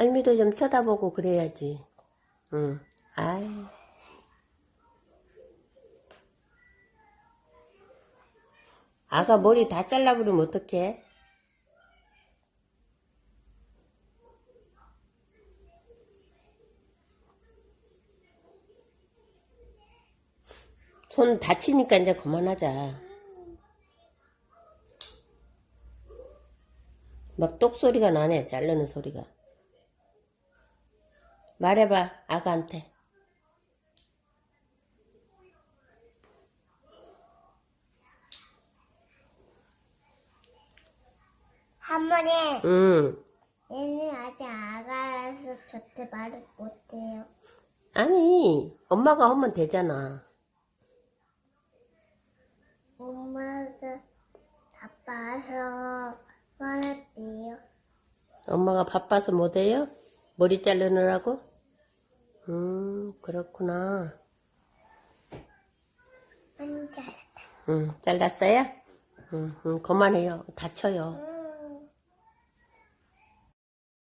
할미도 좀 쳐다보고 그래야지. 응. 아이. 아가 머리 다 잘라버리면 어떡해? 손 다치니까 이제 그만하자. 막 똑소리가 나네, 자르는 소리가. 말해봐, 아가한테. 할머니, 응. 얘는 아직 아가라서 저한테 말을 못해요. 아니, 엄마가 하면 되잖아. 엄마가 바빠서 말했대요. 엄마가 바빠서 못해요? 머리 자르느라고? 음, 그렇구나. 안 잘했다. 응, 잘랐어요? 응, 응, 그만해요. 다쳐요.